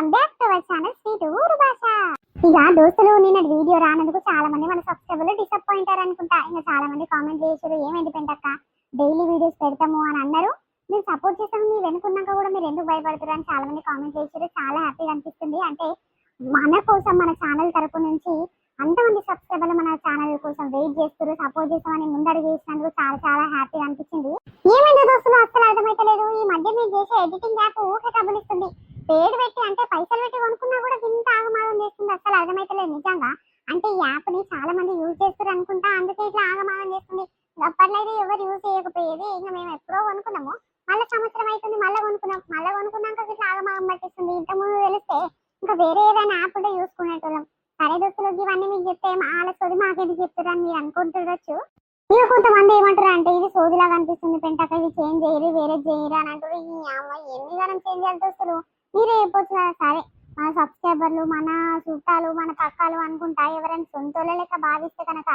Welcome back to our channel sweet ఊరు భాష ఇక దోస్తులు నిన్న వీడియో రానందుకు చాలా మంది మన సబ్స్క్రైబర్లు డిసప్పాయింట్ అనుకుంటా. ఇంకా చాలా మంది కామెంట్ చేశారు ఏమైంది పెంటక్క? డైలీ వీడియోస్ పెడతాము అని అన్నారు. మీరు సపోర్ట్ చేసాము మీరు వెనుకున్నాక కూడా మీరు ఎందుకు భయపడుతున్నారు అని చాలా మంది కామెంట్ చేశారు చాలా హ్యాపీగా అనిపిస్తుంది. అంటే మన కోసం మన ఛానల్ తరపు నుంచి అంతమంది సబ్స్క్రైబర్లు మన ఛానల్ కోసం వెయిట్ చేస్తారు సపోర్ట్ చేస్తామని ముందడుగు చేసినందుకు చాలా చాలా హ్యాపీగా ఏమైంది దోస్తులు అసలు అర్థమైతలేదు ఈ మధ్య మీరు చేసే ఎడిటింగ్ యాప్ ఊకే కబులిస్తుంది పేరు పెట్టి అంటే పైసలు పెట్టి కొనుక్కున్నా కూడా ఇంత ఆగమాగం చేస్తుంది అసలు అర్థమైతలేదు నిజంగా యాప్ని చాలా మంది యూజ్ చేస్తారు అనుకుంటా. అందుకే ఇట్లా ఆగమాగం చేస్తుంది. అప్పట్లో అయితే ఎవరు యూజ్ చేయకపోయేది. ఇంకా మేము ఎప్పుడో కొనుక్కున్నాము. మళ్ళీ సంవత్సరం అవుతుంది మళ్ళీ కొనుక్కున్నాం. మళ్ళీ కొనుక్కున్నాక ఇట్లా ఆగమాగం పట్టిస్తుంది. ఇంత ముందు తెలిస్తే ఇంకా వేరే ఏదైనా యాప్ ఉంటే చూసుకునేటోళ్ళం సరే దోస్తులు ఇవన్నీ మీకు చెప్తే ఆలస్యది మాకేది చెప్తారని మీరు అనుకుంటుండొచ్చు. ఇక కొంతమంది ఏమంటారు అంటే ఇది సోదిలాగా అనిపిస్తుంది. పెంటాక ఇది చేంజ్ చేయరు వేరే చేయరు అని అంటారు ఈ అమ్మాయి ఎన్ని గారం చేంజ్ చేయాలి దోస్తులు? మీరే చెప్పొచ్చు కదా. సరే. మన సబ్స్క్రైబర్లు మన చుట్టాలు మన పక్కాలు అనుకుంటా ఎవరైనా సొంతలో లెక్క భావిస్తే కనుక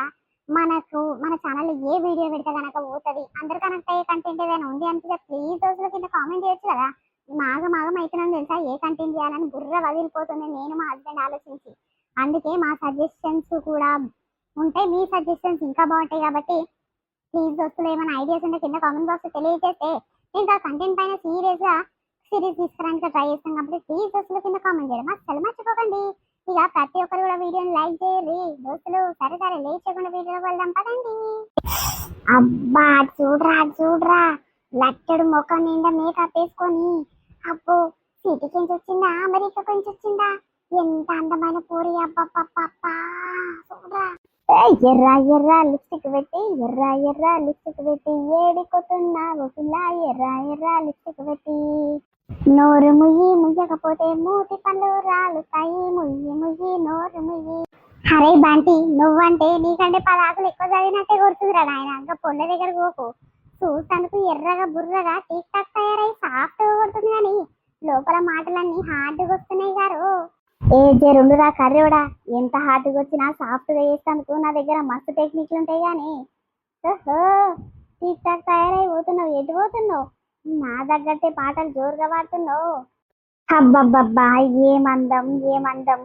మనకు మన ఛానల్ ఏ వీడియో పెడితే కనుక పోతుంది. అందరు కనెక్ట్ అయ్యే కంటెంట్ ఏదైనా ఉంది అనిపిస్తే ప్లీజ్ దోస్తుల కింద కామెంట్ చేయొచ్చు కదా. మాగ మాగం అవుతున్నాం తెలుసా ఏ కంటెంట్ చేయాలని బుర్ర వదిలిపోతుంది నేను మా హస్బెండ్ ఆలోచించి. అందుకే మా సజెషన్స్ కూడా ఉంటాయి. మీ సజెషన్స్ ఇంకా బాగుంటాయి కాబట్టి ప్లీజ్ దోస్తులు ఏమైనా ఐడియాస్ ఉంటే కింద కామెంట్ బాక్స్ తెలియజేస్తే ఇంకా కంటెంట్ పైన సీరియస్గా సిరీస్ తీసుకురానికి ట్రై చేస్తాం కాబట్టి ప్లీజ్ దోస్తులు కింద కామెంట్ చేయడం అసలు మర్చిపోకండి. ఇక ప్రతి ఒక్కరు కూడా వీడియోని లైక్ చేయరు దోస్తులు సరే సరే లేట్ చేయకుండా వీడియోకి వెళ్దాం పదండి. అబ్బా చూడరా చూడరా. లట్టడు ముఖం నిండా మేకప్ వేసుకొని. అబ్బో సిటీకి నుంచి వచ్చిందా? అమెరికా నుంచి వచ్చిందా? ఎంత అందమైన పూరి అబ్బా చూడరా. ఎర్ర ఎర్ర లిప్స్టిక్ పెట్టి ఎర్ర ఎర్ర లిప్స్టిక్ పెట్టి ఏడిపోతున్నావు పిల్ల. ఎర్ర ఎర్ర లిప్స్టిక్ పెట్టి. నోరు ముయ్యి ముయ్యకపోతే మూతి పళ్ళు రాలుతాయి. ముయ్యి ముయ్యి నోరు ముయ్యి. అరే బంటి నువ్వంటే నీకంటే పదాకులు ఎక్కువ చదివినట్టే కొడుతుందిరా నాయన. ఇంకా పొల్ల దగ్గర పోకు. చూస్తానికి ఎర్రగా బుర్రగా టీక్ టాక్ తయారై సాఫ్ట్ కొడుతుంది కానీ లోపల మాటలన్నీ హార్డ్గా వస్తున్నాయి గారు. ఏ జరుండురా కర్రోడా ఎంత హార్డ్గా వచ్చినా సాఫ్ట్గా చేస్తానుకు నా దగ్గర మస్తు టెక్నిక్లు ఉంటాయి కానీ ఓహో టీక్ టాక్ తయారై పోతున్నావు. ఎటు పోతున్నావు? నా తగ్గట్టే పాటలు జోరుగా పాడుతున్నావు? అబ్బబ్బబ్బా ఏమందం ఏమందం.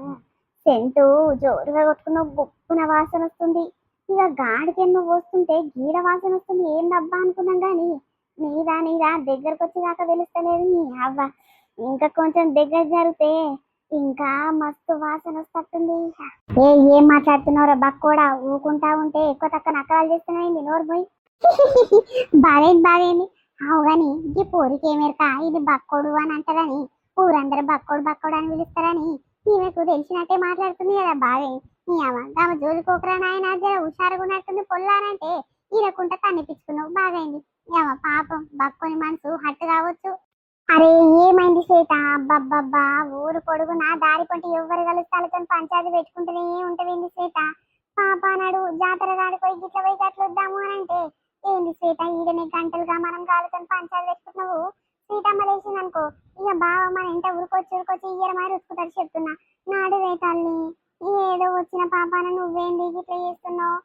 సెంటు జోరుగా కొట్టుకున్నావు బొప్పున వాసన వస్తుంది. ఇక గాడికి ఎన్నో పోస్తుంటే గీడ వాసన వస్తుంది. ఏం డబ్బా అనుకున్నాం కానీ నీదా నీదా దగ్గరకు వచ్చి దాకా తెలుస్తలేదు నీ అవ్వ. ఇంకా కొంచెం దగ్గర జరిగితే ఇంకా మస్తు వాసన వస్తుంది ఏ ఏం మాట్లాడుతున్నావురా బక్కోడా? ఊకుంటా ఉంటే ఎక్కువ తక్కువ నక్కలు చేస్తున్నాయి నోరు పోయి బాగేంది బాగేంది అవుగాని ఇది ఈ పోరికి ఏమేరక ఇది బక్కోడు అని అంటారని ఊరందరూ బక్కోడు బక్కోడు అని పిలుస్తారని ఈమెకు తెలిసినట్టే మాట్లాడుతుంది కదా బావే. నీ అమ్మ తమ జోలికోకరా నాయన? జర హుషారుగా ఉన్నట్టుంది పొల్లారంటే ఈరకుంట కనిపించుకున్నావు బాగైంది ఏమ పాపం బక్కోని మనసు హట్టు కావచ్చు. అరే ఏమైంది సీత అబ్బబ్బబ్బా ఊరు పొడుగునా దారి పంట ఎవ్వరు కలుస్తాలతో పంచాయతీ పెట్టుకుంటూనే ఉంటదేంది సీత పాప నాడు జాతర కాడి పోయి గిట్ల పోయి గట్ల వద్దాము అని అంటే ఏంది సీత ఈడనే గంటలుగా మనం గాలితో పంచాలు పెట్టుకుంటున్నావు సీతమ్మ లేచింది అనుకో ఇక బావ మన ఇంట ఉరుకొచ్చి ఉరుకొచ్చి ఇయ్యర మరి ఉతుకుతాడు చెప్తున్నా. నాడువే తల్లి ఏదో వచ్చిన పాపాన నువ్వేంది ఇట్లా చేస్తున్నావు?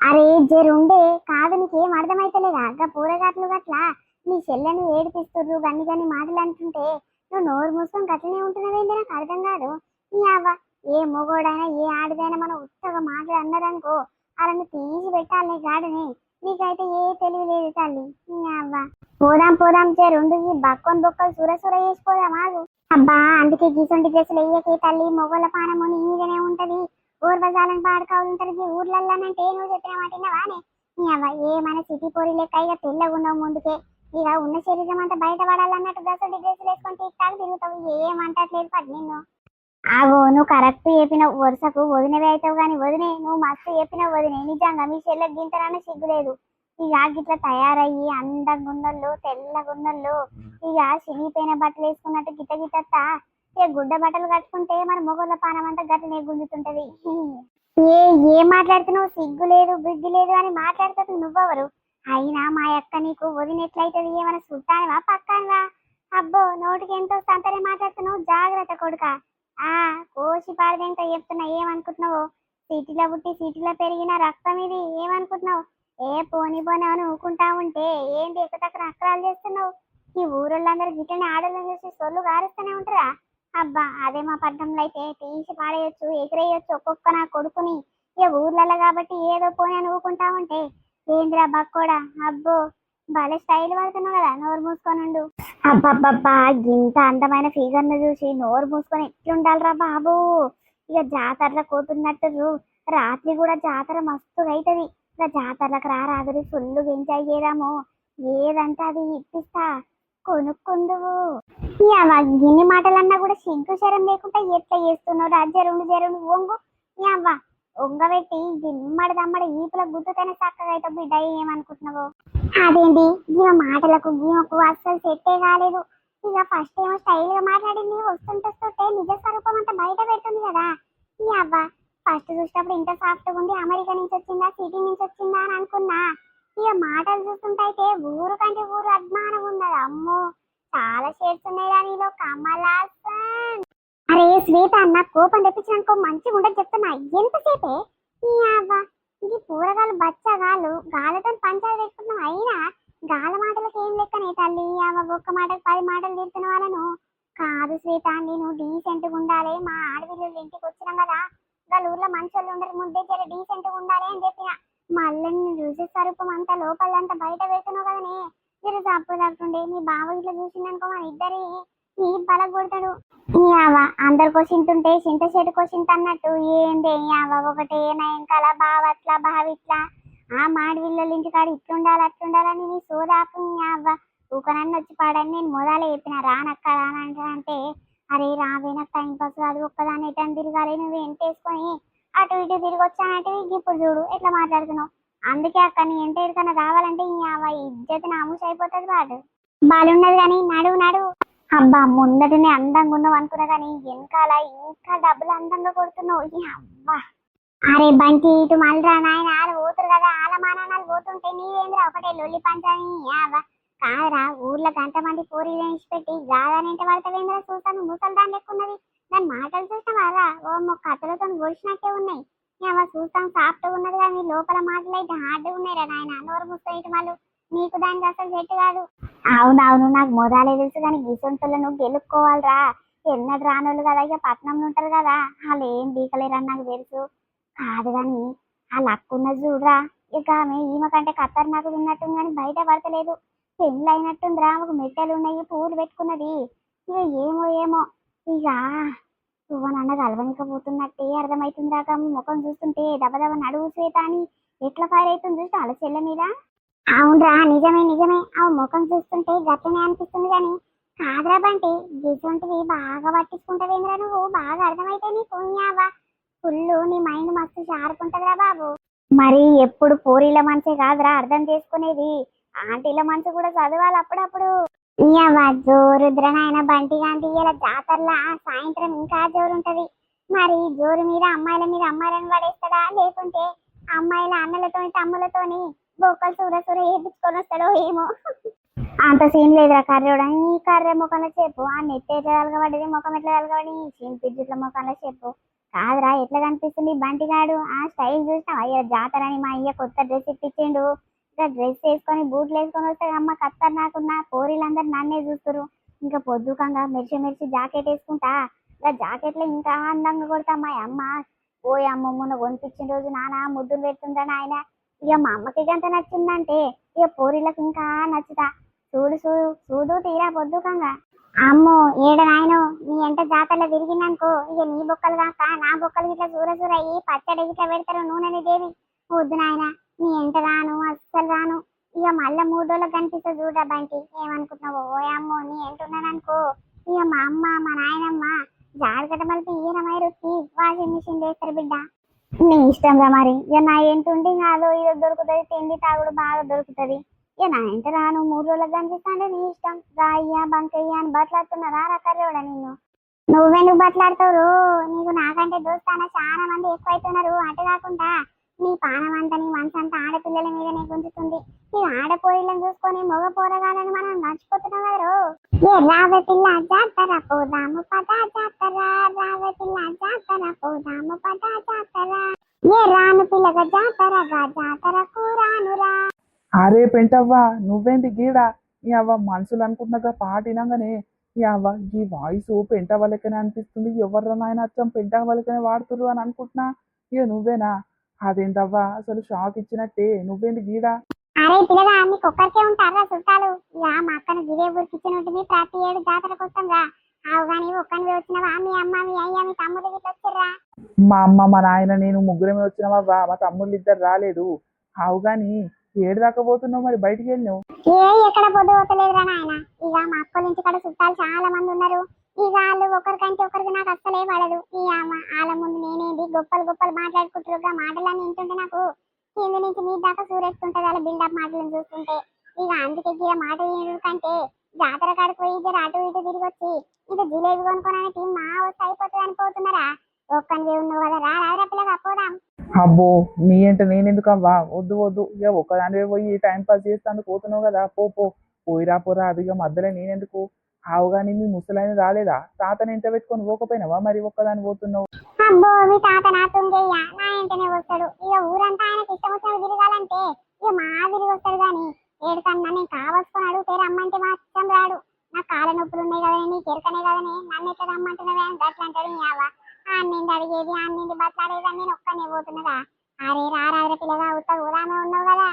అరే జరుండే కాదు నీకేం అర్థమైతలేదా? అగ్గ పూరగాట్లు గట్లా నీ చెల్లెని ఏడిపిస్తుర్రు గన్ని గన్ని మాటలు అంటుంటే నువ్వు నోరు మూసుకొని గట్లనే ఉంటున్నావేంది నాకు అర్థం కాదు. నీ అవ్వ ఏ మొగోడైనా ఏ ఆడదైనా మనం ఉత్తగా మాటలు అన్నారనుకో వాళ్ళని తీసి పెట్టాలి గాడిని. నీకైతే ఏ తెలివి లేదు తల్లి. నీ అవ్వ. పోదాం పోదాం చే రెండు ఈ బక్కొని బొక్కలు సుర సుర వేసిపోదాం ఆగు. అబ్బా అందుకే గీసొంటి డ్రెస్సులు వేయకే తల్లి. మొగోళ్ళ పానము నీ మీదనే ఉంటది. ఊర్వజాలను పాడుకోవాలి ఉంటది ఊర్లల్లోనంటే నువ్వు చెప్పిన మాట వానే నీ అవ్వ ఏమైనా సిటీ పోరి లెక్క ఇక తెల్లగా ఉన్నావు ముందుకే. ఇక ఉన్న శరీరం అంతా బయట పడాలన్నట్టు గసడి డ్రెస్సులు వేసుకొని టిక్ టాక్ తిరుగుతావు. ఏమంటట్లేదు పడి నిన్ను. ఆగో నువ్వు కరెక్ట్ చెప్పినావు వరుసకు వదినవే అవుతావు కానీ వదినే నువ్వు మస్తు చెప్పినావు వదినే. నిజంగా మీ చెల్లెకి గింతరాన సిగ్గులేదు ఇక గిట్లా తయారయ్యి అందంగా ఉన్నోళ్ళు తెల్లగా ఇక చినిగిపోయిన బట్టలు వేసుకున్నట్టు గిట్ట గిట్ట ఇక గుడ్డ బట్టలు కట్టుకుంటే మన మొగోళ్ళ పానం అంతా గట్లనే గుంజుతుంటది. ఏ ఏ మాట్లాడుతున్నావు? సిగ్గు లేదు బుద్ధి లేదు అని మాట్లాడుతుంది నువ్వెవరు? అయినా మా అక్క నీకు వదినెట్లయితది ఏమైనా చుట్టానివా పక్కానివా? అబ్బో నోటికి ఎంతో సంతనే మాట్లాడుతున్నావు? జాగ్రత్త కొడుక. ఆ కోసి పాడదేంతో చెప్తున్నా ఏమనుకుంటున్నావు? సిటీలో పుట్టి సిటీలో పెరిగిన రక్తం ఇది ఏమనుకుంటున్నావు? ఏ పోని పోని అని ఊకుంటా ఉంటే ఏంటి ఎక్కడక్కడ అక్రాలు చేస్తున్నావు? ఈ ఊరోళ్ళందరూ గిట్టని ఆడోళ్ళని చూసి సొల్లు గారుస్తూనే ఉంటారా? అబ్బా అదే మా పట్టణంలో అయితే తీసి పాడేయొచ్చు ఎగిరేయొచ్చు ఒక్కొక్క నా కొడుకుని. ఇక ఊర్లలో కాబట్టి ఏదో పోని అని ఊకుంటా ఉంటే. ఏంద్రా బక్కోడా? అబ్బో భలే స్టైల్ పడుతున్నావు కదా నోరు మూసుకోనుండు. అబ్బబ్బబ్బా ఇంత అందమైన ఫిగర్ను చూసి నోరు మూసుకొని ఎట్లుండాలిరా బాబు? ఇక జాతరలో పోతున్నట్టు రాత్రి కూడా జాతర మస్తుగా అవుతుంది ఇక జాతరలకు రా రాదురి ఫుల్ ఎంజాయ్ చేద్దాము. ఏదంటే అది ఇప్పిస్తా. కొనుక్కుందువు. ఇన్ని మాటలన్నా కూడా సిగ్గు శరం లేకుండా ఎట్లా చేస్తున్నావు రా? జరుండు జరుండు ఒంగు అవ్వ. ఒంగబెట్టి దిమ్మడి దమ్మడి ఈపుల గుద్దుతేనే చక్కగా అయితే బిడ్డ ఏమనుకుంటున్నావు? అదేంటి ఈమె మాటలకు ఈమెకు అస్సలు సెట్టే కాలేదు. ఇక ఫస్ట్ ఏమో స్టైల్గా మాట్లాడింది వస్తుంటే వస్తుంటే నిజ స్వరూపం అంతా బయట పెడుతుంది కదా. ఈ అవ్వ ఫస్ట్ చూసినప్పుడు ఇంత సాఫ్ట్ ఉంది అమెరికా నుంచి వచ్చిందా సిటీ నుంచి వచ్చిందా అని అనుకున్నా. ఇక మాటలు చూస్తుంటే అయితే ఊరు కంటే ఊరు అభిమానం ఉన్నది. అమ్మో చాలా షేడ్స్ ఉన్నాయి దానిలో కమలా అరే శ్వేత అన్న కోపం తెప్పించినాకో మంచిగా ఉండదు చెప్తున్నా. ఎంతసేపే? ఈ అవ్వ ఇది కూరగాయలు బచ్చగాలు గాలతో పంచాలు పెట్టుకున్నాం అయినా గాల మాటలకు ఏం లెక్కనే తల్లి? అవ్వ ఒక్క మాటకు పది మాటలు తిడుతున్న వాళ్ళను. కాదు శ్వేత నేను డీసెంట్గా ఉండాలి. మా ఆడపిల్లలు ఇంటికి వచ్చినాం కదా. వాళ్ళ ఊర్లో మంచోళ్ళు ఉండరు. ముందే జర డీసెంట్గా ఉండాలి అని చెప్పిన. మళ్ళీ చూసే స్వరూపం అంతా లోపలంతా బయట పెడుతున్నావు కదనే. జర తప్పు తగ్గుండే మీ బావ ఇట్లా చూసిందనుకో మన ఇద్దరి ఈ బలగొడతాడు ఈ ఆవ అందరికో చింతుంటే చింత చెట్టుకో చింత అన్నట్టు ఏంది ఈ ఆవ? ఒకటే నా వెనకాల బావ అట్లా బావ ఇట్లా ఆ మాడి వీళ్ళ ఇంటికాడ ఇట్లుండాలి అట్లుండాలని నీ సోదాపు ఈ ఆవ. ఊకనన్ను వచ్చి పాడని నేను మొదలు చెప్పిన రానక్క రానంటే అంటే అరే రావే నాకు టైం పాస్ కాదు ఒక్కదాన్ని ఎటని తిరగాలి నువ్వు ఎంటేసుకొని అటు ఇటు తిరిగి వచ్చానంటే ఇప్పుడు చూడు ఎట్లా మాట్లాడుతున్నావు? అందుకే అక్క నీ ఎంట ఎక్కడికన్నా రావాలంటే ఈ ఆవ ఇజ్జత్ నామూసి అయిపోతుంది వాడు. బాలున్నది కానీ నడువు నడువు అబ్బా ముందటనే అందంగా ఉన్నావు అనుకున్నా కానీ వెనకాల ఇంకా డబ్బులు అందంగా కొడుతున్నావు. అబ్బా. అరే బంటి ఇటు మళ్ళరా నాయన ఆలు పోతురు కదా ఆల మానాలు పోతుంటే నీవేంద్రా ఒకటే లొల్లి పంచాని? అవ్వ కాదురా ఊర్లో గంట మంది పూరి వేసి పెట్టి గాదనంటే పడతావేంద్రా చూస్తాను ముసలి దాని ఎక్కున్నది ఉన్నది. దాని మాటలు చూసినావారా ఓ మొక్క కథలతో గొలిచినట్టే ఉన్నాయి. అవ చూస్తాం సాఫ్ట్ ఉన్నది కానీ లోపల మాటలు అయితే హార్డ్ ఉన్నాయిరా నాయన. నోరు ముస్తాయి ఇటు వాళ్ళు నీకు దానికి అసలు సెట్ కాదు. అవునవును నాకు మొదలే తెలుసు కానీ గిసొంతులను గెలుక్కోవాలిరా. ఎన్నడు రానోళ్ళు కదా ఇక పట్నంలో ఉంటారు కదా. వాళ్ళు ఏం బీకలేరని నాకు తెలుసు. కాదు కానీ వాళ్ళు అక్కున్నది చూడరా. ఇక ఆమె ఈమె కంటే నాకు ఉన్నట్టుంది కానీ బయట పడతలేదు. పెళ్ళి అయినట్టుందిరా ఒక మెట్టెలు ఉన్నాయి పూలు పెట్టుకున్నది. ఇక ఏమో ఏమో. ఇక నువ్వనన్న కలవనికపోతున్నట్టే అర్థమవుతుంది ముఖం చూస్తుంటే దెబ్బ దెబ్బ నడువు శ్వేత అని ఎట్లా ఫైర్ అవుతుంది చూస్తే అలా చెల్లె మీద. అవునరా నిజమే నిజమే. ఆ ముఖం చూస్తుంటే గట్టినే అనిపిస్తుంది కానీ కాదురా బంటి గిసొంటివి బాగా పట్టించుకుంటావేంద్రా నువ్వు? బాగా అర్థమైతే నీ పోయావా ఫుల్ నీ మైండ్ మస్తు షార్ప్ ఉంటుందిరా బాబు. మరి ఎప్పుడు పూరీల మనసే కాదురా అర్థం చేసుకునేది. ఆంటీల మనసు కూడా చదవాలి అప్పుడప్పుడు. ఇయ్యవ్వ జోరుద్ర నాయన బంటి గాంధీ ఇలా జాతరలా సాయంత్రం ఇంకా జోరు ఉంటది. మరి జోరు మీద అమ్మాయిల మీద అమ్మాయిలను పడేస్తాడా లేకుంటే అమ్మాయిల అన్నలతోని తమ్ములతోని బొక్కలు సూర సూర వేయించుకొని వస్తాడో ఏమో. అంత సీన్ లేదురా కర్రోడా. ఈ కర్రె ముఖంలో చెప్పు. ఆ నెత్తి ఎట్లా తలగబడ్డది ముఖం ఎట్లా తలగబడి సీన్ పిడ్జిట్ల ముఖంలో చెప్పు. కాదురా ఎట్లా కనిపిస్తుంది? బంటిగాడు. ఆ స్టైల్ చూసినా అయ్య జాతర అని మా అయ్య కొత్త డ్రెస్ ఇప్పించిండు. ఇంకా డ్రెస్ వేసుకొని బూట్లు వేసుకొని వస్తే అమ్మ కత్తర్ నాకున్న పోరీలందరూ నన్నే చూస్తారు ఇంకా పొద్దుకంగా మెరిసి మెరిసి జాకెట్ వేసుకుంటా. ఇంకా జాకెట్లో ఇంకా అందంగా కొడతా మా అమ్మ. ఓయ్ అమ్మ మొన్న కొనిపించిన రోజు నాన్న ముద్దులు పెడుతుందని ఆయన ఇక మా అమ్మకి గంత నచ్చిందంటే ఇక పూరిలకు ఇంకా నచ్చుతా. చూడు చూడు చూడు తీరా పొద్దుకంగా అమ్మో ఏడ నాయనో నీ ఎంట జాతరలో తిరిగిందనుకో ఇక నీ బొక్కలు కాక నా బొక్కలు ఇట్లా చూర చూర అయ్యి పచ్చడి ఇట్లా పెడతారు నూనెని దేవి. వద్దు నాయన నీ ఎంట రాను అస్సలు రాను. ఇక మళ్ళా మూడు రోజులకు కనిపిస్తా చూడరా బంటి. ఏమనుకుంటున్నావు? ఓ అమ్మో నీ ఎంటున్నాననుకో ఇక మా అమ్మ మా నాయనమ్మ జాగ్రత్త మళ్ళీ ఈయన రుక్కి వాషింగ్ మిషన్ చేస్తారు బిడ్డ. నీ ఇష్టం రా మరి? ఇక నా ఏంటుంటే కాదు ఇది దొరుకుతుంది తిండి తాగుడు బాగా దొరుకుతుంది. ఇక నా ఇంట రాను మూడు రోజులకు కనిపిస్తాంటే నీ ఇష్టం. రాయ్యా బంకయ్యా అని బట్లాడుతున్నారా రకర్రోడా నిన్ను. నువ్వెందుకు బట్లాడతావు నీకు నాకంటే దోస్తాన? చాలా మంది ఎక్కువైతున్నారు. అటు కాకుండా నీ పానం అంతా నీ మనసు అంతా ఆడపిల్లల మీదనే గుంజుతుంది. ఈ ఆడపోయిలను చూసుకొని మగ పోరగాలని మనం మర్చిపోతున్నాం కదా ఏ రావే పిల్ల జాతర పోదాము పద జాతర రావే పిల్ల జాతర పోదాము పద జాతర. ఏ రాను పిల్లగా జాతరగా జాతరకు రానురా అరే పెంటవ్వ నువ్వేంటి గీడా? నీ అవ్వ మనుషులు అనుకుంటున్నాక పాట వినంగానే యావ ఈ వాయిస్ పెంట వాళ్ళకనే అనిపిస్తుంది. ఎవర్రా నాయన అచ్చం పెంట వాళ్ళకనే వాడుతురు అని అనుకుంటున్నా. ఇక నువ్వేనా? అదేంటవ్వా అసలు షాక్ ఇచ్చినట్టే. నువ్వేంది గీడా? అరే పిల్లగా మీకు ఒక్కరికే ఉంటారా చుట్టాలు యా మా అక్కను గిదే ఊరికి ఇచ్చిన ఉంటుంది ప్రతి ఏడు జాతరకు వస్తాం రా. అవు కానీ ఒక్కనివి వచ్చినవా? మీ అమ్మ మీ అయ్య మీ తమ్ముడు గిట్ల వచ్చిర్రా. మా అమ్మ మా నాయన నేను ముగ్గురమే వచ్చినావా మా తమ్ముళ్ళు ఇద్దరు రాలేదు. అవు గాని ఏడు దాకా పోతున్నావు మరి బయటికి వెళ్ళినావు? ఏ ఎక్కడ పొద్దు పోతలేదురా నాయన. ఇక మా అక్కల ఇంటి కాడ చుట్టాలు చాలా మంది ఉన్నారు. ఇక వాళ్ళు ఒకరికంటే ఒకరికి నాకు అస్సలే పడదు. ఈ అమ్మ- వాళ్ళ ముందు నేనేంది గొప్పలు గొప్పలు మాట్లాడుకుంటారుగా మాటలన్నీ వింటుంటే నాకు కింద నుంచి మీ దాకా సూరెత్తుంటది వాళ్ళ బిల్డప్ మాటలను చూస్తుంటే. ఇక అందుకే ఇక మాట కంటే జాతర కాడికి పోయి జర అటు ఇటు తిరిగి వచ్చి ఇది జిలేబీ కొనుక్కోనని టీం మా వస్తే అయిపోతుంది అనుకోతున్నారా ఒక్కనివే ఉన్నావు కదా. రా రాదురా పిల్లగా పోదాం. అబ్బో నీ అంటే నేనెందుకు అవ్వా వద్దు వద్దు. ఇక ఒక్కదానివే పోయి టైం పాస్ చేస్తాను పోతున్నావు కదా. పో పో. పోయిరా పోరా. అది ఇక మధ్యలో నేనెందుకు? ఆవు కానీ మీ ముసలాయన రాలేదా? తాతని ఎంత పెట్టుకొని పోకపోయినావా? మరి ఒక్కదాని పోతున్నావు. అబ్బో మీ తాత నా తుంగయ్య నా ఇంటనే వస్తాడు. ఇక ఊరంతా ఆయనకి ఇష్టం వచ్చినట్టు తిరగాలంటే ఇక మా తిరిగి వస్తాడు కానీ ఏడుకన్నా నేను కావాల్సుకొని అడిగితే రమ్మంటే మా ఇష్టం రాడు. నా కాళ్ళ నొప్పులు ఉన్నాయి కదా నీ కెరకనే కదనే నన్ను ఎట్లా రమ్మంటున్నావే అని గట్ల అంటాడు నీ అవ్వ. ఆ అడిగేది ఆ నిండి బట్లాడేది అని నేను ఒక్కనే పోతున్నదా? అరే రారాదర పిల్లగా ఉత్త ఊరామే ఉన్నావు కదా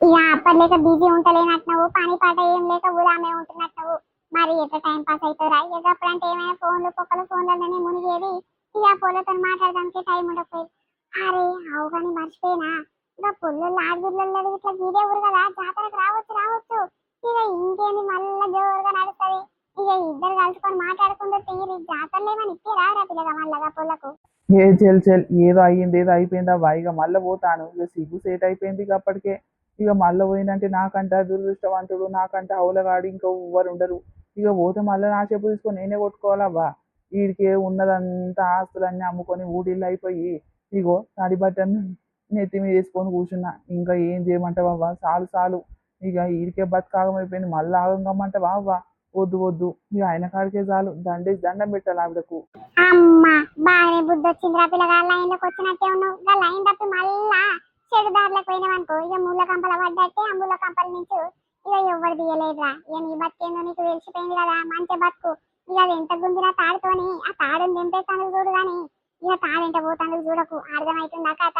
ఇక అప్పటి లేక బిజీ ఉంటలేనట్టున్నావు పని పాట ఏం లేక ఊరామే ఉంటున్నట్టున్నావు. మరి ఎట్లా టైం పాస్ అవుతుందిరా ఇక అప్పుడంటే ఏమైనా ఫోన్లు కుక్కలు ఫోన్లలోనే మునిగేది ఇక పొలతో మాట్లాడడానికి టైం ఉండకపోయేది. అరే అవు కానీ మర్చిపోయినా. ఇక పొల్లు ఆడపిల్లలు ఇట్లా గీదే ఊరు కదా. జాతరకు రావచ్చు రావచ్చు. ఇక ఇంకేంది మళ్ళా జోరుగా నడుస్తుంది. ఇక ఇద్దరు కలుసుకొని మాట్లాడుకుంటూ తీరి జాతరలు ఏమని ఇచ్చేరా రా పిల్లగా మళ్ళగా పొల్లకు ఏ చెల్ చెల్. ఏదో అయ్యింది ఏదో అయిపోయిందా. వాయిగా మళ్ళీ పోతాను. ఇక సిగ్గు సేట్ అయిపోయింది ఇక అప్పటికే. ఇక మళ్ళీ పోయిందంటే నాకంట దురదృష్టవంతుడు నాకంట హౌలగాడు ఇంకా ఎవ్వరు ఉండరు. ఇక పోతే మళ్ళీ నా చెప్పు తీసుకొని నేనే కొట్టుకోవాలవ్వా వీడికి ఉన్నదంతా ఆస్తులన్నీ అమ్ముకొని ఊడిల్లు అయిపోయి ఇగో తడి బట్టను నెత్తి మీద వేసుకొని కూర్చున్నా. ఇంకా ఏం చేయమంటావా చాలు చాలు. ఇక వీడికే బతకాగమైపోయింది. మళ్ళీ ఆగంగమ్మంటావా అవ్వా వద్దు వద్దు. ఇక ఆయన కాడికే చాలు. దండేసి దండం పెట్టాలి ఆవిడకు. అమ్మా బాగానే బుద్ధి వచ్చిందిరా పిల్లగా లైన్ వచ్చినట్టే ఉన్నావు. ఇక తప్పి మళ్ళా చెడు దారిలోకి పోయినావనుకో. ఇక ముళ్ళ కంపల పడ్డట్టే ఆ ముళ్ళ కంపల నుంచి ఇక ఎవరు తీయలేదురా. ఇక నీ బతికేందో నీకు తెలిసిపోయింది కదా. మంచి బతుకు. ఇక అది ఎంత గుంజినా తాడుతోని ఆ తాడుని దింపేస్తాను చూడు గాని. ఇక తాడెంట పోతాను చూడకు. అర్థమవుతుందా కథ?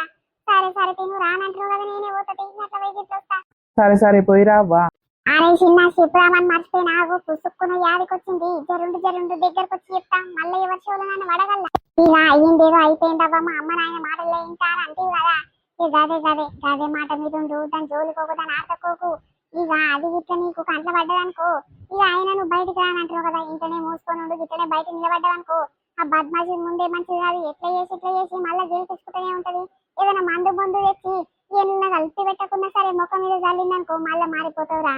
సరే సరే తిను. రానంటున్నావు కదా నేనే పోతుంది అట్లా పోయి వస్తా సరే సరే పోయిరా అవ్వా. అరే చిన్న చెప్పుదామని మర్చిపోయినా. ఆగు పుసుక్కున యాదికొచ్చింది. జరుండు జరుండు దగ్గరకు వచ్చి చెప్తా. మళ్ళీ ఎవరి చెవులు నన్ను వడగల్ల ఇలా అయ్యిందేదో అయిపోయిందవ్వా మా అమ్మ నాయన మాటల్లో వింటారు అంటే కదా. ఇక గదే గదే గదే మాట మీద దాని జోలికోకు దాని ఆటకోకు. ఇక అది ఇట్లా నీకు కంట్ల పడ్డదనుకో ఇక ఆయన నువ్వు బయటికి రానంటారు కదా ఇంటనే మూసుకొని ఉండు ఇట్లనే బయట నిలబడ్డావనుకో ఆ బద్మాజి ముందే మంచిది కాదు ఎట్లా చేసి ఎట్లా చేసి మళ్ళీ జైలు ఉంటది. ఏదైనా మందు మందు తెచ్చి ఏమన్నా కలిపి పెట్టకుండా సరే ముఖం మీద చల్లిందనుకో మళ్ళీ మారిపోతావురా.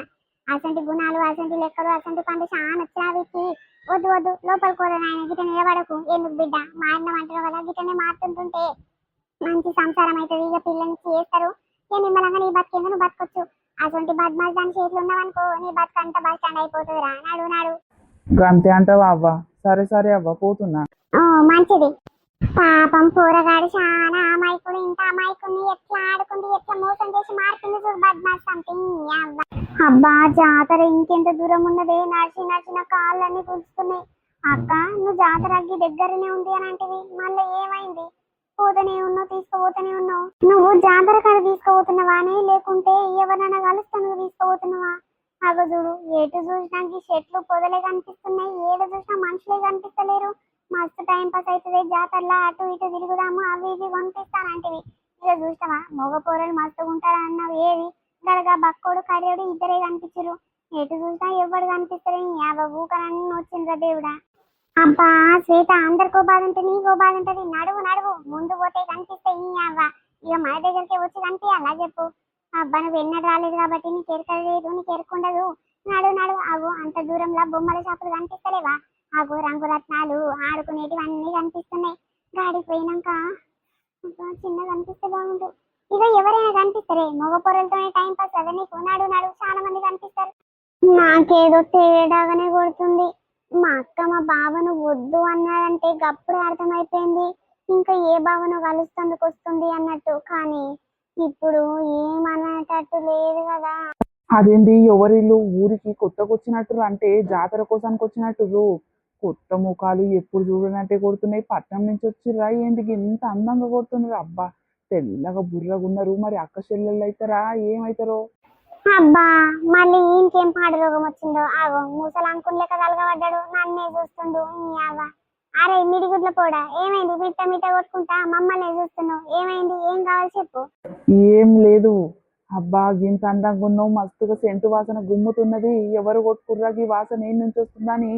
అసంటి గుణాలు అసంటి లెక్కలు అసంటి పండు చాలా వచ్చావికి వద్దు వద్దు లోపల కూర నాయన గిట నిలబడకు. ఎందుకు బిడ్డ? మారిన అంటారు కదా గిటనే మారుతుంటుంటే మంచి సంసారం అవుతుంది ఇక పిల్లల్ని చేస్తారు. ఏ నిమ్మలంగా నీ బతికేందుకు బతకొచ్చు. అసంటి బద్మాస్ దాని చేతులు ఉన్నావనుకో నీ బతుకు అంతా బస్ స్టాండ్ అయిపోతుంది రా నాడు. నాడు అంతే అంటావా అవ్వ? సరే సరే అవ్వ పోతున్నా. ఓ మంచిది. పాపం కూరగాడు చాలా అమాయకుడు ఇంత అమాయకుడిని ఎట్లా ఆడుకుంది ఎట్లా మోసం చేసి మారుతుంది చూడు బద్మాస్ సంథింగ్ అబ్బా జాతర ఇంకెంత దూరం ఉన్నదే? నడిచి నడిచిన కాళ్ళన్నీ కూర్చుతున్నాయి అక్క నువ్వు జాతర అగ్గి దగ్గరనే ఉంది అని అంటివి మళ్ళీ ఏమైంది? తీసుకుపోతూనే ఉన్నావు తీసుకుపోతూనే ఉన్నావు. నువ్వు జాతర కాడ తీసుకుపోతున్నావానే లేకుంటే ఎవరైనా కలుస్తాను తీసుకుపోతున్నావా? అగో చూడు ఎటు చూసినాకి చెట్లు పొదలే కనిపిస్తున్నాయి ఏడు చూసినా మనుషులే కనిపిస్తలేరు. మస్తు టైం పాస్ అవుతుంది జాతరలో అటు ఇటు తిరుగుదాము అవి ఇవి కొనిపిస్తానంటివి ఇక చూస్తావా మగ పోరలు మస్తుగా ఉంటారు అన్నావు ఏవి గడగా బక్కోడు కర్యోడు ఇద్దరే కనిపించరు ఎటు చూసినా ఎవరు కనిపిస్తారు యాభై ఊకరన్నీ వచ్చిండ్రా దేవుడా. అబ్బా శ్వేత అందరికో బాధ ఉంటుంది నీకో బాధ ఉంటుంది. నడువు నడువు. ముందు పోతే కనిపిస్తాయి ఈ అవ్వ. ఇక మన దగ్గరికి వచ్చి కనిపించాలా చెప్పు. అబ్బా నువ్వు ఎన్నడు రాలేదు కాబట్టి నీకు ఎరకలేదు నీకు ఎరుకుండదు. నడు నడు అవు అంత దూరంలో బొమ్మల షాపులు కనిపిస్తలేవా? అవు రంగురత్నాలు ఆడుకునేటివి అన్నీ కనిపిస్తున్నాయి. గాడికి పోయినాక అబ్బా, చిన్నగా కనిపిస్తే బాగుండు. ఇక ఎవరైనా కనిపిస్తారే? మగ పొరలతోనే టైం పాస్ కదా నీకు? నాడు నాడు చాలా మంది కనిపిస్తారు. నాకేదో తేడాగానే కొడుతుంది. మా అక్క మా బావను వద్దు అన్నాడంటే గప్పుడే అర్థమైపోయింది. ఇంకా ఏ బావను కలుస్తందుకు వస్తుంది అన్నట్టు. కానీ ఇప్పుడు ఏమనేటట్టు లేదు కదా. అదేంది? ఎవరిల్లు ఊరికి కొత్తకొచ్చినట్టు అంటే జాతర కోసానికి వచ్చినట్టు కొత్త ముఖాలు ఎప్పుడు చూడనట్టే కొడుతున్నాయి. పట్నం నుంచి వచ్చిర్రా ఏంటికి ఇంత అందంగా కొడుతున్నారు? అబ్బా తెల్లగా బుర్రగా ఉన్నారు. మరి అక్క చెల్లెళ్ళు అవుతారా ఏమవుతారో అబ్బా మళ్ళీ ఈయనకేం పాడు రోగం వచ్చిందో? ఆగో ముసలు అంకున్ లెక్క కలగబడ్డాడు నన్నే చూస్తుండు నీ అవ్వ అరే మిడిగుడ్ల పోడా ఏమైంది? మిట్ట మిట్ట కొట్టుకుంటా మమ్మల్ని చూస్తున్నావు. ఏమైంది? ఏం కావాలి చెప్పు. ఏం లేదు. అబ్బా గింత అందంగా ఉన్నావు. మస్తుగా సెంటు వాసన గుమ్ముతున్నది. ఎవరు కొట్టుకుర్రా ఈ వాసన? ఏం నుంచి వస్తుందని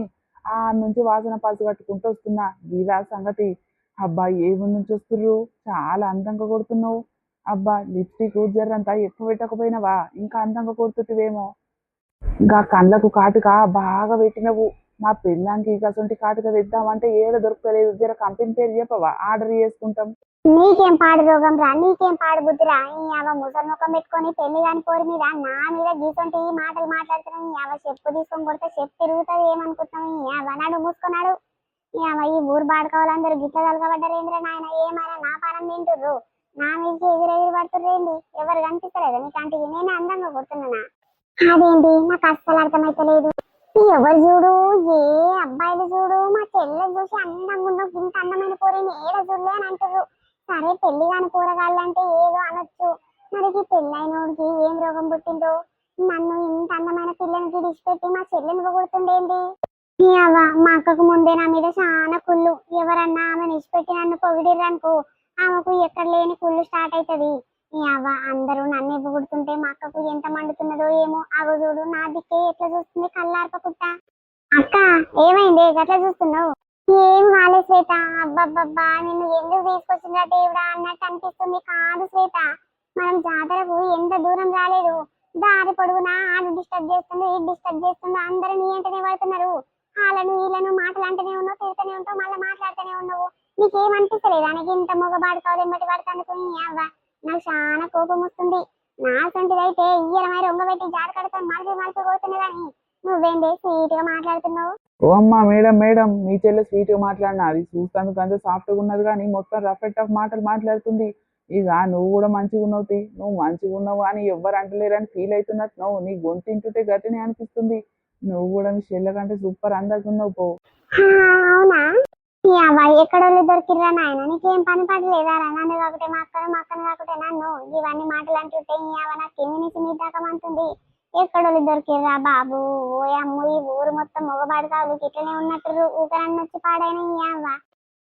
ఆ నుంచి వాసన పసు కట్టుకుంటూ వస్తున్నా. గీదా సంగతి. అబ్బా ఏమి నుంచి వస్తుర్రు? చాలా అందంగా కొడుతున్నావు. అబ్బా లిప్స్టిక్ జర్రంతా ఎక్కువ పెట్టకపోయినవా? ఇంకా అందంగా కొడుతుంటివేమో. ఇంకా కళ్ళకు కాటుక బాగా పెట్టినవు. మా పిల్లానికి అసొంటి కాటుక తెద్దామంటే ఏడ దొరకలేదు జర కంపెనీ పేరు చెప్పవా? ఆర్డర్ చేసుకుంటాం. నీకేం పాడు రోగం రా నీకేం పాడు బుద్ధిరా ఈ అవ ముసలి ముఖం పెట్టుకొని పెళ్ళి కాని పోరు మీద నా మీద గీసొంటి ఈ మాటలు మాట్లాడుతున్నావు ఈ అవ చెప్పు తీసుకొని కొడితే చెప్పు తిరుగుతుంది ఏమనుకుంటున్నావు? ఈ అవ నాడు మూసుకున్నాడు. ఈ అవ ఈ ఊరు బాడుకోవాలందరూ గిట్ల తలగబడ్డారు ఏంద్రా నాయన ఏమైనా నా పానం తింటుర్రు. నా మీదకి ఎదురెదురు పడుతుర్రేంది ఎవరు కనిపిస్తలేదు. నీకు అంటే నేనే అందంగా కొడుతున్నానా? అదేంటి? నాకు అస్సలు అర్థమైతలేదు. ఎవరు చూడు? ఏ అబ్బాయిలు చూడు? మా చెల్లెలు చూసి అందంగా ఉన్నావు. ఇంత అందమైన పోరేని ఏడ చూడలే అని అంటారు సరే పెళ్ళి కాని కూరగాయలు అంటే ఏదో అనొచ్చు. మరి పెళ్ళైనోడికి ఏం రోగం పుట్టిందో? నన్ను ఇంత అందమైన పిల్లని విడిచిపెట్టి మా చెల్లెని పొగుడుతుండేంది ఈ అవ్వ మా అక్కకు ముందే నా మీద చాలా కుళ్ళు. ఎవరన్నా ఆమెను ఇచ్చిపెట్టి నన్ను పొగిడిర్రనుకో ఆమెకు ఎక్కడ లేని కుళ్ళు స్టార్ట్ అవుతుంది ఈ అవ్వ అందరూ నన్ను పొగుడుతుంటే మా అక్కకు ఎంత మండుతున్నదో ఏమో. అగో చూడు నా దిక్కే ఎట్లా చూస్తుంది కళ్ళార్పకుట్ట అక్క ఏమైంది? ఎట్లా చూస్తున్నావు? ఏం కాలే శ్వేత. అబ్బబ్బబ్బా నిన్ను ఎందుకు తీసుకొచ్చిందా దేవుడా అన్నట్టు అనిపిస్తుంది కాదు శ్వేత. మనం జాతరకు ఎంత దూరం రాలేదు. దారి పొడుగునా ఆడు డిస్టర్బ్ చేస్తుంది డిస్టర్బ్ చేస్తుంది అందరూ నీ అంటనే పడుతున్నారు. వాళ్ళను వీళ్ళను మాటలు అంటూనే ఉన్నావు తిడుతూనే ఉంటావు మళ్ళీ మాట్లాడుతూనే ఉన్నావు. నీకేమనిపిస్తలేదు? అనకి నీకు ఇంత మొగబాడు కావాలి ఎంబటి పడతానుకో అవ్వ. నాకు చాలా కోపం వస్తుంది. నా సొంటిదైతే ఇయ్యలమై రొంగబెట్టి జాడ కడతాను మలిపి మలిపి కానీ నువ్వేందే స్వీట్గా మాట్లాడుతున్నావు? ఓ అమ్మా మేడం మేడం మీ చెల్లె స్వీట్గా మాట్లాడినా అది చూస్తానికి అంత సాఫ్ట్గా ఉన్నది కానీ మొత్తం రఫ్ అండ్ టఫ్ మాటలు మాట్లాడుతుంది. ఇక నువ్వు కూడా మంచిగా ఉన్నావు నువ్వు మంచిగా ఉన్నావు అని ఎవ్వరు అంటలేరని ఫీల్ అవుతున్నట్టు నువ్వు నీ గొంతు తింటుంటే గట్టినే అనిపిస్తుంది. నువ్వు కూడా మీ చెల్లె కంటే సూపర్ అందంగా ఉన్నావు పో అవునా? ఈ అబ్బాయి ఎక్కడోళ్ళు దొరికిర్రా నాయన? నీకేం పని పాట లేదా నన్ను కాకుంటే మా అక్కను మా అక్కను కాకుంటే నన్ను? ఇవన్నీ మాటలు అంటుంటే ఈ అవ నాకు కింది నుంచి మీ దాకా అంటుంది ఎక్కడ దొరికిర్రా బాబు? ఓ అమ్ము ఈ ఊరు మొత్తం మొగబాడు కాదు. ఇట్లనే ఉన్నట్టు ఊకరన్ని వచ్చి పాడైన ఈ అవ్వ.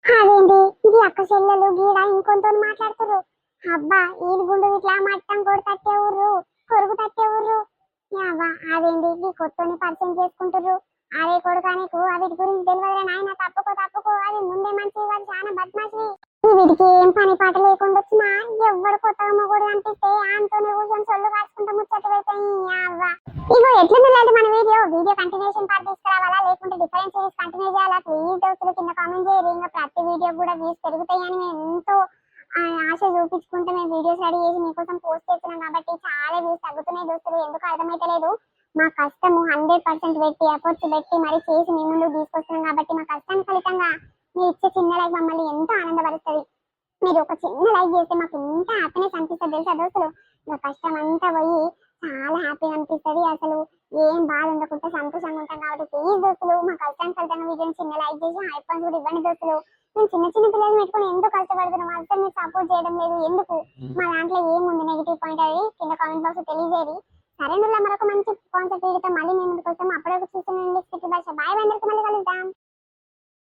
అదేంటి? ఇది అక్క చెల్లెలు గీడ ఇంకొంత మాట్లాడుతురు అబ్బా ఈ గుండు ఇట్లా మట్టం కొడు తట్టే ఊర్రు కొరుగు తట్టే ఊర్రు ఈ అదేంటి కొత్తని పరిచయం చేసుకుంటారు అరే కొడుకా నీకు వీటి గురించి తెలియదురా నాయన తప్పుకో తప్పుకో. అది ముందే మంచి కాదు చాలా బద్మాషి వీడికి ఏం పని పాట లేకుండా వచ్చినా ఎవ్వడు కొత్తగా మొగుడు అనిపిస్తే ఆంతోనే కూర్చొని సొల్లు కాచుకుంటూ ముచ్చట పెడతాయి. అవ్వ. ఇగో ఎట్లుంది లేదు మన వీడియో? వీడియో కంటిన్యూషన్ పార్ట్ తీసుకురావాలా? లేకుంటే డిఫరెంట్ సిరీస్ కంటిన్యూ చేయాలా? ప్లీజ్ దోస్తులు కింద కామెంట్ చేయరు ఇంకా ప్రతి వీడియో కూడా వ్యూస్ పెరుగుతాయని మేము ఎంతో ఆశ చూపించుకుంటే మేము వీడియోస్ రెడీ చేసి మీకోసం పోస్ట్ చేస్తున్నాం కాబట్టి చాలా వ్యూస్ తగ్గుతున్నాయి దోస్తులు. ఎందుకు అర్థమైతలేదు. మా కష్టము హండ్రెడ్ పర్సెంట్ పెట్టి ఎఫర్ట్స్ పెట్టి మరి చేసి మీ ముందుకు తీసుకొస్తున్నాం కాబట్టి మా కష్టానికి ఫలితంగా మీరు ఇచ్చే చిన్న లైక్ మమ్మల్ని ఎంతో ఆనందపరుస్తుంది. మీరు ఒక చిన్న లైక్ చేస్తే మాకు ఎంత హ్యాపీనెస్ అనిపిస్తుంది తెలుసా దోస్తులు? మా కష్టం అంతా పోయి చాలా హ్యాపీగా అనిపిస్తుంది. అసలు ఏం బాధ ఉండకుండా సంతోషంగా ఉంటాం కాబట్టి ప్లీజ్ దోస్తులు మా కష్టానికి ఫలితంగా వీడియోని చిన్న లైక్ చేసి ఐఫోన్స్ కూడా ఇవ్వండి దోస్తులు. మేము చిన్న చిన్న పిల్లలు పెట్టుకుని ఎందుకు కష్టపడుతున్నాం అసలు మీరు సపోర్ట్ చేయడం లేదు. ఎందుకు? మా దాంట్లో ఏముంది? నెగిటివ్ పాయింట్ అది. కింద కామెంట్ బాక్స్ తెలియజేయండి సరే మరొక మంచి కాన్సెప్ట్ వీడియోతో మళ్ళీ మేము ముందుకు వస్తాం. అప్పటివరకు చూస్తున్నాండి బాయ్ అందరికీ మళ్ళీ కలుద్దాం.